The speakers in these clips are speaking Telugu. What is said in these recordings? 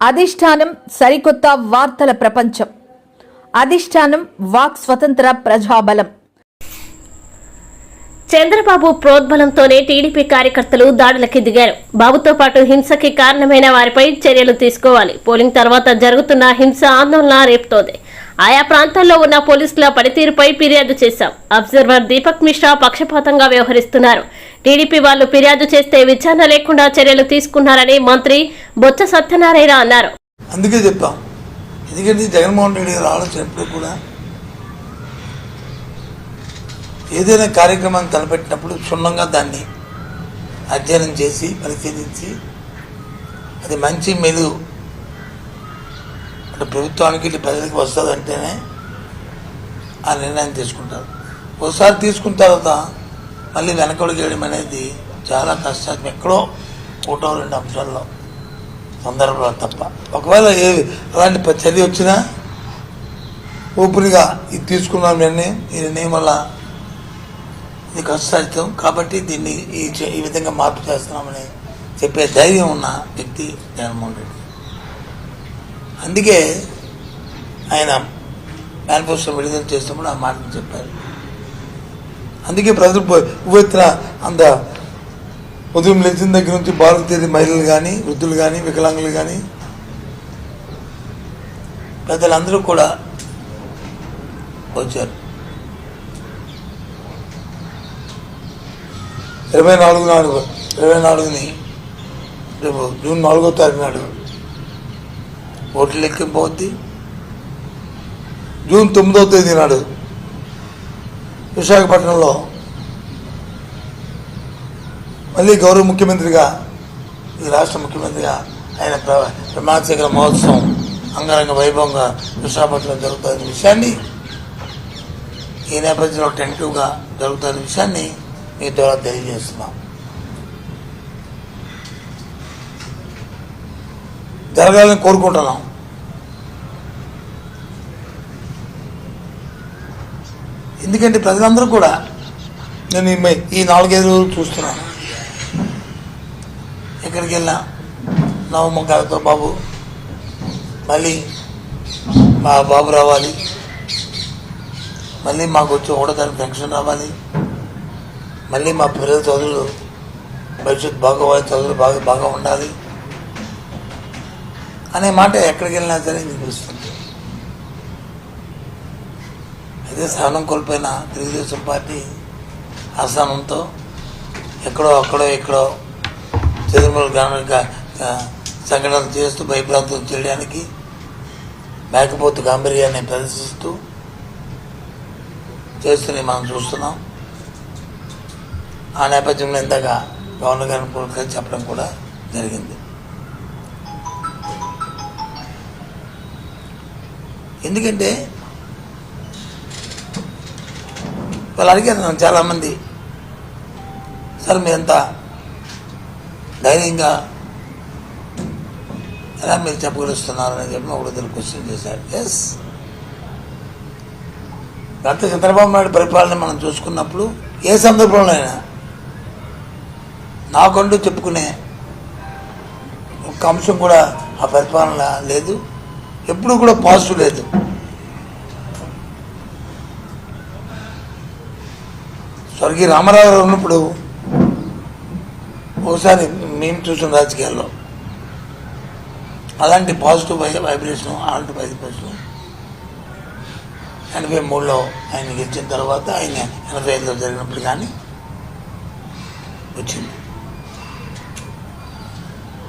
అధిష్టానం సరికొత్త వార్తల ప్రపంచం. అధిష్టానం వాక్ స్వతంత్ర ప్రజాబలం. చంద్రబాబు ప్రోద్బలంతోనే టీడీపీ కార్యకర్తలు దాడులకి దిగారు. బాబుతో పాటు హింసకి కారణమైన వారిపై చర్యలు తీసుకోవాలి. పోలింగ్ తర్వాత జరుగుతున్న హింస ఆందోళన రేపుతోంది. ఆయా ప్రాంతాల్లో ఉన్న పోలీసుల పనితీరుపై ఫిర్యాదు చేశాం. అబ్జర్వర్ దీపక్ మిశ్రా పక్షపాతంగా వ్యవహరిస్తున్నారు. టీడీపీ వాళ్ళు ఫిర్యాదు చేస్తే విచారణ లేకుండా చర్యలు తీసుకున్నారని మంత్రి బొత్స సత్యనారాయణ అన్నారు. అందుకే చెప్పాం. ఎందుకంటే జగన్మోహన్ రెడ్డి గారు ఆలోచన ఎప్పుడు కూడా ఏదైనా కార్యక్రమాన్ని తలపెట్టినప్పుడు క్షుణ్ణంగా దాన్ని అధ్యయనం చేసి పరిశీలించి అది మంచి మెలు అంటే ప్రభుత్వానికి ఇటు ప్రజలకు వస్తుంది అంటేనే ఆ నిర్ణయం తీసుకుంటారు. ఒకసారి తీసుకున్న తర్వాత మళ్ళీ వెనకడుగు చేయడం అనేది చాలా కష్టం. ఎక్కడో ఒకటో రెండు అంశాల్లో సందర్భంలో తప్ప. ఒకవేళ ఏ అలాంటి చర్య వచ్చినా ఓపెన్గా ఇది తీసుకున్నాం నిర్ణయం ఈ నిర్ణయం వల్ల ఇది కష్టసాధ్యం. కాబట్టి దీన్ని ఈ చే- ఈ విధంగా మార్పు చేస్తున్నామని చెప్పే ధైర్యం ఉన్న వ్యక్తి జగన్మోహన్ రెడ్డి. అందుకే ఆయన మేనిఫెస్టో విడుదల చేసినప్పుడు ఆ మాటలు చెప్పారు. అందుకే ప్రజలు ఉవ్వెత్తిన అంత ఉదయం లేచిన దగ్గర నుంచి బాలకు తేదీ మహిళలు కానీ వృద్ధులు కానీ వికలాంగులు కానీ పెద్దలందరూ కూడా వచ్చారు. ఇరవై నాలుగు నాడు ఇరవై నాలుగుని రేపు జూన్ నాలుగో తారీఖు నాడు ఓట్లు లెక్కింపు అవుద్ది. జూన్ తొమ్మిదవ తేదీ నాడు విశాఖపట్నంలో మళ్ళీ గౌరవ ముఖ్యమంత్రిగా ఈ రాష్ట్ర ముఖ్యమంత్రిగా ఆయన ప్ర- ప్రమాణ మహోత్సవం అంగరంగ వైభవంగా విశాఖపట్నం జరుగుతున్న విషయాన్ని ఈ నేపథ్యంలో టెంటివ్గా జరుగుతున్న విషయాన్ని మీ ద్వారా తెలియజేస్తున్నాం. జరగాలని కోరుకుంటున్నాం. ఎందుకంటే ప్రజలందరూ కూడా నేను ఈ నాలుగైదు రోజులు చూస్తున్నాను. ఎక్కడికి వెళ్ళినా నవమకాలతో బాబు మళ్ళీ మా బాబు రావాలి. మళ్ళీ మాకు వచ్చి ఒకటో తారీఖు పెన్షన్ రావాలి. మళ్ళీ మా పిల్లల చదువులు భవిష్యత్తు బాగోవాలి చదువులు బాగా బాగా ఉండాలి. అనే మాట ఎక్కడికి వెళ్ళినా సరే వినిపిస్తుంది అదే స్థానం కోల్పోయిన తెలుగుదేశం పార్టీ ఆస్థానంతో ఎక్కడో అక్కడో ఎక్కడో గ్రామ సంఘటనలు చేస్తూ భయప్రాంతం చేయడానికి మేకపోతు గాంభీర్యాన్ని ప్రదర్శిస్తూ చేస్తూనే మనం చూస్తున్నాం. ఆ నేపథ్యంలో ఇందాక గవర్నర్ గారిని కూడా చెప్పడం కూడా జరిగింది. ఎందుకంటే వాళ్ళు అడిగారు నన్ను చాలామంది సార్ మీరంతా ధైర్యంగా ఎలా మీరు చెప్పగలుస్తున్నారని చెప్పి ఒకడు ఇద్దరు క్వశ్చన్ చేశారు. ఎస్ గత చంద్రబాబు నాయుడు పరిపాలన మనం చూసుకున్నప్పుడు ఏ సందర్భంలో అయినా నాకంటూ చెప్పుకునే ఒక అంశం కూడా ఆ పరిపాలన లేదు ఎప్పుడు కూడా పాజిటివ్ లేదు. స్వర్గీయ రామారావు గారు ఉన్నప్పుడు ఒకసారి మేము చూసిన రాజకీయాల్లో. అలాంటి పాజిటివ్ వై వైబ్రేషన్ అలాంటి వైబ్రేషన్ ఎనభై మూడులో ఆయన గెలిచిన తర్వాత ఆయన ఎనభై ఐదులో జరిగినప్పుడు కానీ వచ్చింది.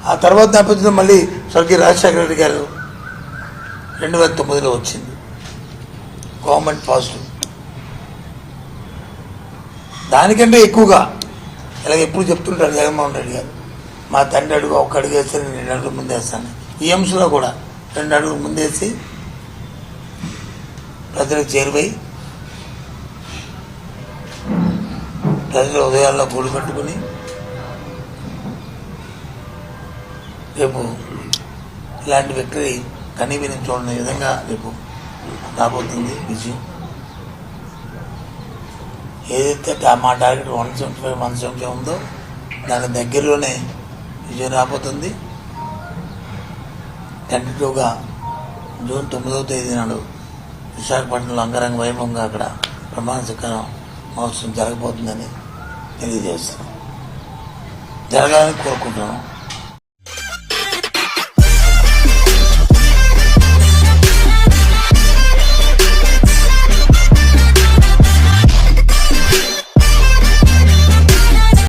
ఆ తర్వాత నేపథ్యంలో మళ్ళీ స్వర్గీయ రాజశేఖర రెడ్డి గారు రెండు వేల తొమ్మిదిలో వచ్చింది. Government positive. దానికంటే ఎక్కువగా. ఇలాగ ఎప్పుడు చెప్తుంటారు జగన్మోహన్ రెడ్డి గారు. మా తండ్రి అడుగు ఒక అడుగు వేస్తే నేను రెండు అడుగులు ముందేస్తాను. ఈ అంశంలో కూడా రెండు అడుగులు ముందేసి ప్రజలకు చేరువై ప్రజల ఉదయాల్లో గూడు కట్టుకుని రేపు ఇలాంటి వ్యక్తి కనీవిని చూడని విధంగా రేపు రాబోతుంది విజయం. ఏదైతే మా target one seventy five one seventy ఉందో దాని దగ్గరలోనే విజయం రాబోతుంది. టెంటేటివ్గా జూన్ తొమ్మిదవ తేదీ నాడు విశాఖపట్నంలో అంగరంగ వైభవంగా అక్కడ ప్రమాణ శిక్షణ మహోత్సవం జరగబోతుందని తెలియజేస్తున్నాం. జరగాలని కోరుకుంటున్నాం.